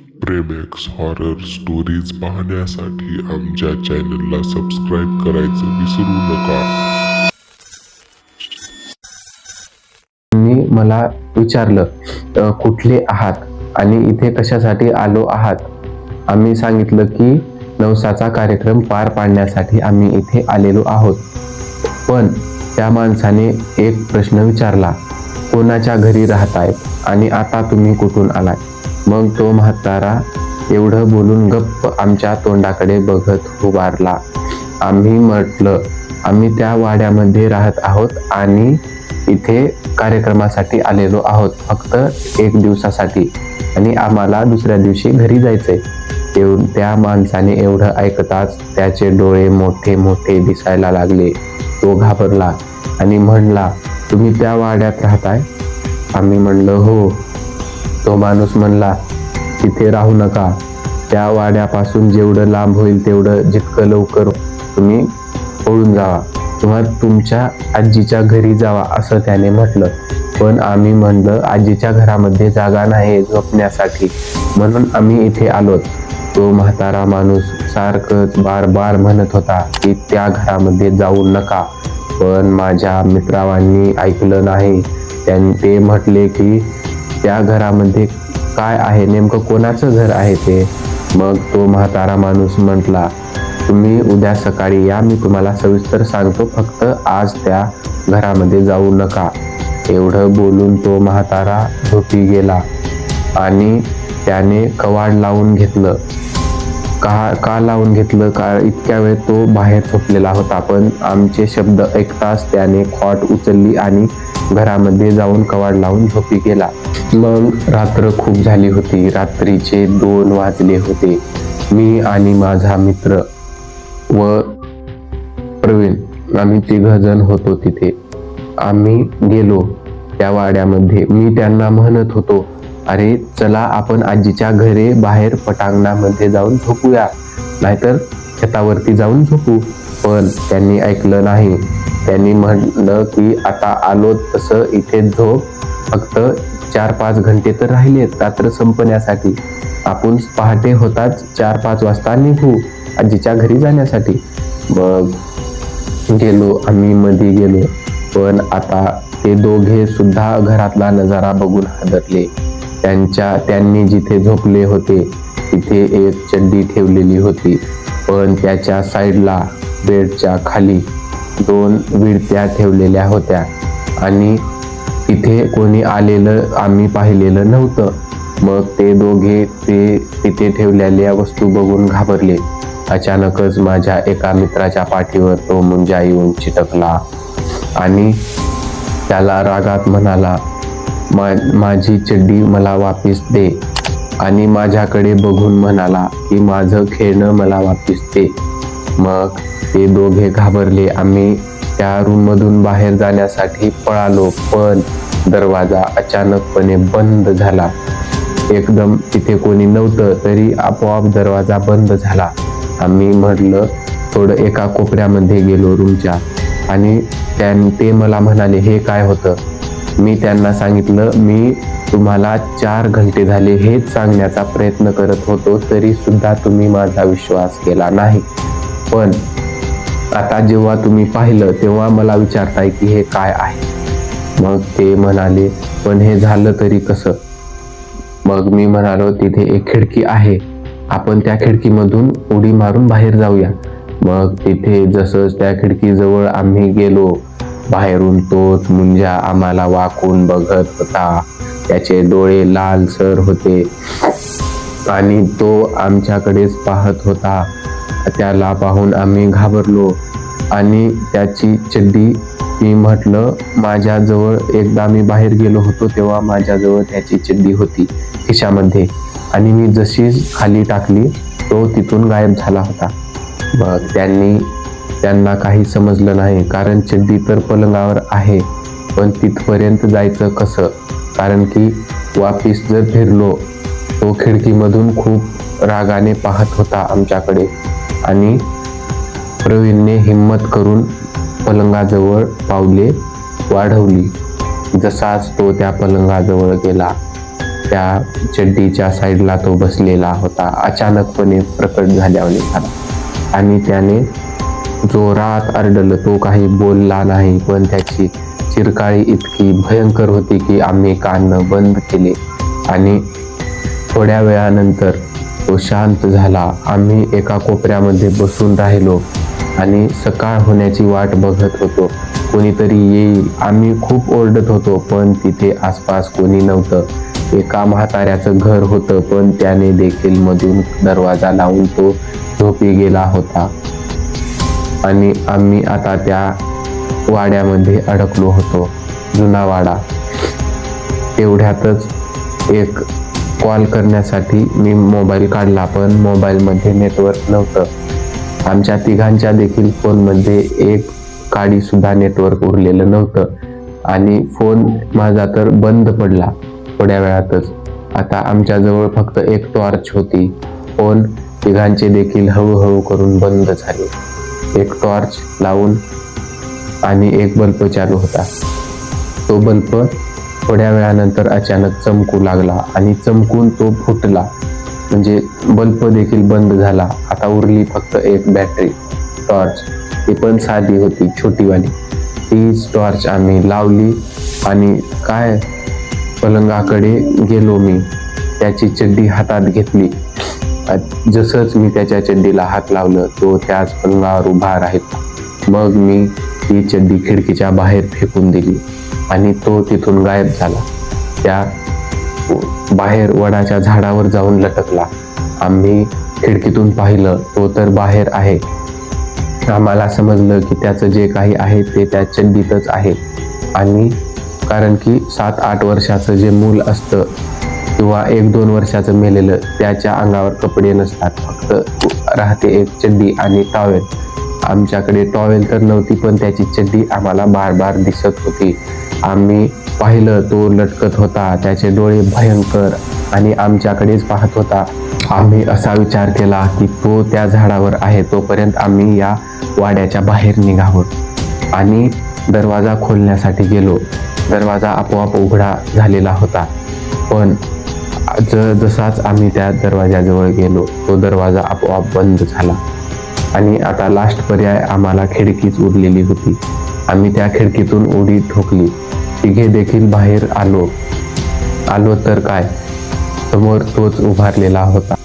प्रेमेक्स horror stories पाहण्यासाठी आमच्या चॅनलला सबस्क्राईब करायचं विसरू नका. त्यांनी मला विचारलं कुठले आहात आणि इथे कशासाठी आलो आहात? आम्ही सांगितलं की नवसाचा कार्यक्रम पार पाडण्यासाठी आम्ही इथे आलेलो आहोत. पण त्या माणसाने एक प्रश्न विचारला कोणाच्या घरी राहतायत आणि आता तुम्ही कुठून आलाय मग तो म्हातारा एवढं बोलून गप्प आमच्या तोंडाकडे बघत उभारला. आम्ही म्हटलं आम्ही त्या वाड्यामध्ये राहत आहोत आणि इथे कार्यक्रमासाठी आलेलो आहोत फक्त एक दिवसासाठी. आणि आम्हाला दुसऱ्या दिवशी घरी जायचंय. तेव त्या माणसाने एवढं ऐकताच त्याचे डोळे मोठे मोठे दिसायला लागले. तो घाबरला आणि म्हणला तुम्ही त्या वाड्यात राहताय? आम्ही म्हणलं हो. तो माणूस म्हणला तिथे राहू नका. त्या वाड्यापासून जेवढं लांब होईल तेवढं जितकं लवकर तुम्ही पळून जावा किंवा तुमच्या आजीच्या घरी जावा असं त्याने म्हटलं. पण आम्ही म्हणलं आजीच्या घरामध्ये जागा नाही झोपण्यासाठी. म्हणून आम्ही इथे आलोत. तो म्हातारा माणूस सारखंच बार बार म्हणत होता की त्या घरामध्ये जाऊ नका. पण माझ्या मित्रावांनी ऐकलं नाही. त्यां ते म्हटले की त्या घरामध्ये काय आहे? नेमकं कोणाचं घर आहे ते? मग तो म्हातारा माणूस म्हटला तुम्ही उद्या सकाळी या मी तुम्हाला सविस्तर सांगतो फक्त आज त्या घरामध्ये जाऊ नका. एवढं बोलून तो म्हातारा झोपी गेला आणि त्याने कवाड लावून घेतलं. का का लावून घेतलं? का इतक्या वेळ तो बाहेर झोपलेला होता पण आमचे शब्द ऐकताच त्याने खॉट उचलली आणि घरामध्ये जाऊन कवाड लावून झोपी गेला. मग रात्र खूप झाली होती. रात्रीचे दोन वाजले होते. मी आणि माझा मित्र व प्रवीण आम्ही तिघ जण होतो तिथे. आम्ही गेलो त्या वाड्यामध्ये. मी त्यांना म्हणत होतो अरे चला आपण आजीच्या घरी बाहेर पटांगणामध्ये जाऊन झोपूया. नाहीतर छतावरती जाऊन झोपू. पण त्यांनी ऐकलं नाही. त्यांनी म्हटलं की आता आलो तसं इथे झोप फक्त चार पाच घंटे तर राहिलेत रात्र संपण्यासाठी. आपण पहाटे होताच चार पाच वाजता निघू आजीच्या घरी जाण्यासाठी. मग गेलो आम्ही मध्ये गेलो. पण आता ते दोघे सुद्धा घरातला नजारा बघून हादरले. त्यांच्या त्यांनी जिथे झोपले होते तिथे एक चड्डी ठेवलेली होती. पण त्याच्या साईडला बेडच्या खाली दोन विडत्या ठेवलेल्या होत्या. आणि तिथे कोणी आलेलं आम्ही पाहिलेलं नव्हतं. मग ते दोघे ते तिथे ठेवलेल्या वस्तू बघून घाबरले. अचानकच माझ्या एका मित्राच्या पाठीवर तो मुंजा येऊन चिटकला आणि त्याला रागात म्हणाला मा माझी चड्डी मला वापिस दे. आणि माझ्याकडे बघून म्हणाला की माझं खेळणं मला वापिस दे. मग ते दोघे घाबरले. आम्ही त्या रूममधून बाहेर जाण्यासाठी पळालो पण दरवाजा अचानकपणे बंद झाला. एकदम तिथे कोणी नव्हतं तरी आपोआप दरवाजा बंद झाला. आम्ही म्हटलं थोडं एका कोपऱ्यामध्ये गेलो रूमच्या आणि त्यां ते मला म्हणाले हे काय होतं? मी त्यांना सांगितलं मी तुम्हाला चार घंटे झाले हेच सांगण्याचा प्रयत्न करत होतो तरी सुद्धा तुम्ही माझा विश्वास केला नाही. पण आता जेव्हा तुम्ही पाहिलं तेव्हा मला विचारताय की हे काय आहे? मग ते म्हणाले पण हे झालं तरी कसं? मग मी म्हणालो तिथे एक खिडकी आहे. आपण त्या खिडकीमधून उडी मारून बाहेर जाऊया. मग तिथे जसं त्या खिडकीजवळ आम्ही गेलो बाहेरून तोच मुंजा आम्हाला वाकून बघत होता. त्याचे डोळे लालसर होते. आणि तो आमच्याकडेच पाहत होता. त्याला पाहून आम्ही घाबरलो. आणि त्याची चड्डी मी म्हटलं माझ्याजवळ एकदा मी बाहेर गेलो होतो तेव्हा माझ्याजवळ त्याची चड्डी होती खिशामध्ये. आणि मी जशी खाली टाकली तो तिथून गायब झाला होता. मग त्यांनी त्यांना काही समजलं नाही कारण चड्डी तर पलंगावर आहे पण तिथपर्यंत जायचं कसं? कारण की वापिस जर फिरलो तो खिडकीमधून खूप रागाने पाहत होता आमच्याकडे. आणि प्रवीणने हिम्मत करून पलंगाजवळ पावले वाढवली. जसाच तो त्या पलंगाजवळ गेला त्या चड्डीच्या साईडला तो बसलेला होता. अचानकपणे प्रकट झाल्याने झाला. आणि त्याने जोरात आरडलं तो काही बोलला नाही पण त्याची चिरकाळी इतकी भयंकर होती की आम्ही कान बंद केले. आणि थोड्या वेळानंतर तो शांत झाला. आम्ही एका कोपऱ्यामध्ये बसून राहिलो. आणि सकाळ होण्याची वाट बघत होतो. कोणीतरी येईल. आम्ही खूप ओरडत होतो पण तिथे आसपास कोणी नव्हतं. एका म्हाताऱ्याचं घर होतं पण त्याने देखील मधून दरवाजा लावून तो झोपी गेला होता. आणि आम्ही आता त्या वाड्यामध्ये अडकलो होतो जुना वाडा. तेवढ्यातच एक कॉल करण्यासाठी मी मोबाईल काढला पण मोबाईलमध्ये नेटवर्क नव्हतं. आमच्या तिघांच्या देखील फोनमध्ये एक काडी सुद्धा नेटवर्क उरलेलं नव्हतं. आणि फोन माझा तर बंद पडला थोड्या वेळातच. आता आमच्याजवळ फक्त एक टॉर्च होती. फोन तिघांचे देखील हळूहळू करून बंद झाले. एक टॉर्च लावून आणि एक बल्ब चालू होता. तो बल्ब थोड्या वेळानंतर अचानक चमकू लागला आणि चमकून तो फुटला. म्हणजे बल्ब देखील बंद झाला. आता उरली फक्त एक बॅटरी टॉर्च ती पण साधी होती छोटीवाली. तीच टॉर्च आम्ही लावली आणि काय पलंगाकडे गेलो मी. त्याची चड्डी हातात घेतली. जसंच मी त्याच्या चड्डीला हात लावलं तो त्याच पलंगावर उभा राहिला. मग मी ती चड्डी खिडकीच्या बाहेर फेकून दिली आणि तो तिथून गायब झाला. त्या बाहेर वडाच्या झाडावर जाऊन लटकला. आम्ही खिडकीतून पाहिलं तो तर बाहेर आहे. आम्हाला समजलं की त्याचं जे काही आहे ते त्या चड्डीतच आहे. आणि कारण की सात आठ वर्षाचं जे मूल असतं किंवा एक दोन वर्षाचं मेलेलं त्याच्या अंगावर कपडे नसतात. फक्त राहते एक चड्डी आणि टॉवेल आमच्याकडे टॉवेल तर नव्हती पण त्याची चड्डी आम्हाला बार बार दिसत होती. आम्ही पाहिलं तो लटकत होता त्याचे डोळे भयंकर आणि आमच्याकडेच पाहत होता. आम्ही असा विचार केला की तो त्या झाडावर आहे तोपर्यंत आम्ही या वाड्याच्या बाहेर निघावं. आणि दरवाजा खोलण्यासाठी गेलो. दरवाजा आपोआप उघडा झालेला होता. पण ज जसाच आम्ही त्या दरवाजाजवळ गेलो तो दरवाजा आपोआप बंद झाला. आणि आता लास्ट पर्याय आम्हाला खिडकीच उरलेली होती. आम्ही त्या खिडकीतून उडी ठोकली. तिघे देखील बाहेर आलो. आलो तर काय? समोर तोच उभारलेला होता.